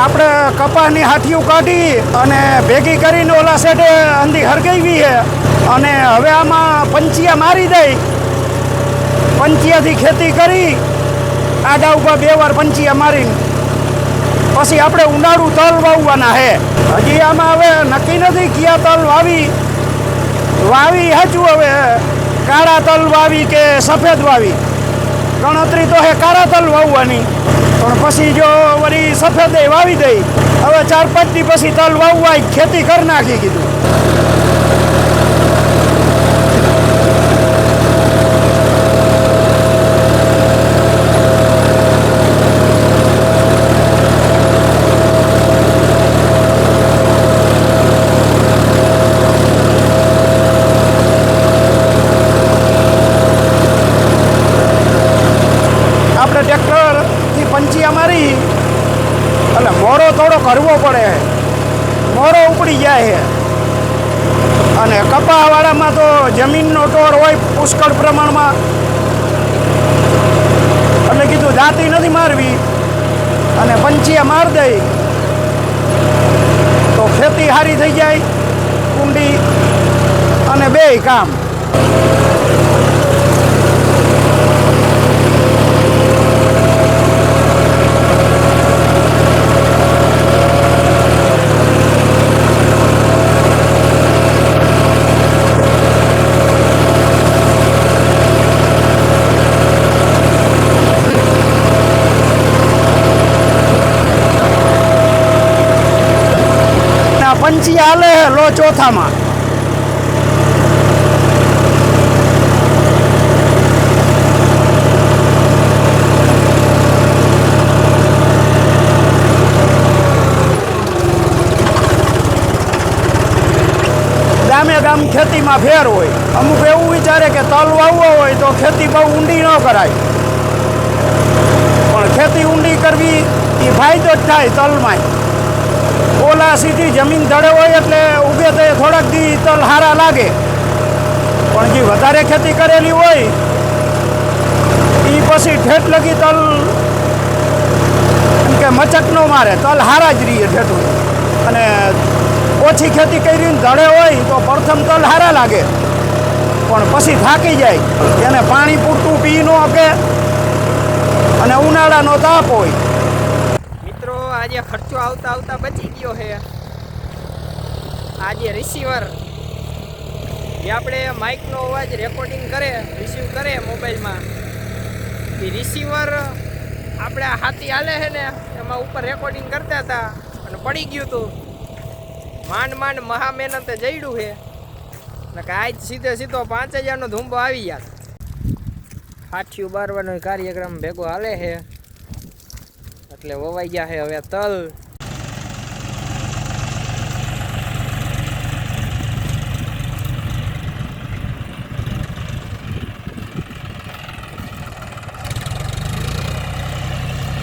આપણે કપાસની હાથીઓ કાઢી અને ભેગી કરીને ઓલા સેટે અંધી હરગાવી છે. અને હવે આમાં પંચિયા મારી દઈ. પંચિયાથી ખેતી કરી. આડા ઊભા બે વાર પંચિયા મારીને. પછી આપણે ઉનાળુ તલ વાવવાના હે હજી આમાં હવે નક્કી નથી કયા તલ વાવી. વાવી સાચું હવે કાળા તલ વાવી કે સફેદ વાવી? ગણતરી તો હે કાળા તલ વાવવાની. પણ પછી જો વળી સફેદ વાવી દઈ, હવે ચાર પાંચ દી પછી તલ વાવવા ખેતી કરી નાખી કીધું આપણે ટ્રેક્ટરથી મારી એટલે મોરો થોડો કરવો પડે મોરો ઉપડી જાય છે અને કપાવાળામાં તો જમીનનો ટોર હોય પુષ્કળ પ્રમાણમાં. એટલે કીધું, જાતિ નથી મારવી. અને પંચીએ માર દઈ. તો ખેતી સારી થઈ જાય, કુંડી અને બેય કામ. પંચી હાલે લો ચોથામાં. ગામે ગામ ખેતીમાં ફેર હોય. અમુક એવું વિચારે કે તલ વાવવો હોય તો ખેતી બહુ ઊંડી ન કરાય. પણ ખેતી ઊંડી કરવી એ ફાયદો જ થાય તલમાં ઓલા સીધી જમીન ધડે હોય એટલે ઉગે તો થોડાક દી તલ હારા લાગે. પણ જે વધારે ખેતી કરેલી હોય એ પછી ઠેઠ લગી તલ, એમ કે મચક ન મારે, તલ હારા જ રહીએ ઠેઠું અને ઓછી ખેતી કરીને ધડે હોય તો પ્રથમ તલ હારા લાગે. પણ પછી થાકી જાય. એને પાણી પૂરતું પી ન આપે અને ઉનાળાનો તાપ હોય. આજે ખર્ચો આવતા આવતા બચી ગયો છે. આજે રિસીવર જે આપણે માઇકનો અવાજ રેકોર્ડિંગ કરે રિસીવ કરે મોબાઈલમાં. એ રિસીવર આપણે હાથી હાલે છે ને, એમાં ઉપર રેકોર્ડિંગ કરતા હતા અને પડી ગયું હતું માંડ માંડ મહા મહેનતે જઈડું છે. એટલે કે આજ સીધે સીધો પાંચ હજારનો ધૂંબો આવી ગયા. હાથિયું બારવાનો કાર્યક્રમ ભેગો હાલે છે. એટલે વવાઈ ગયા છે હવે તલ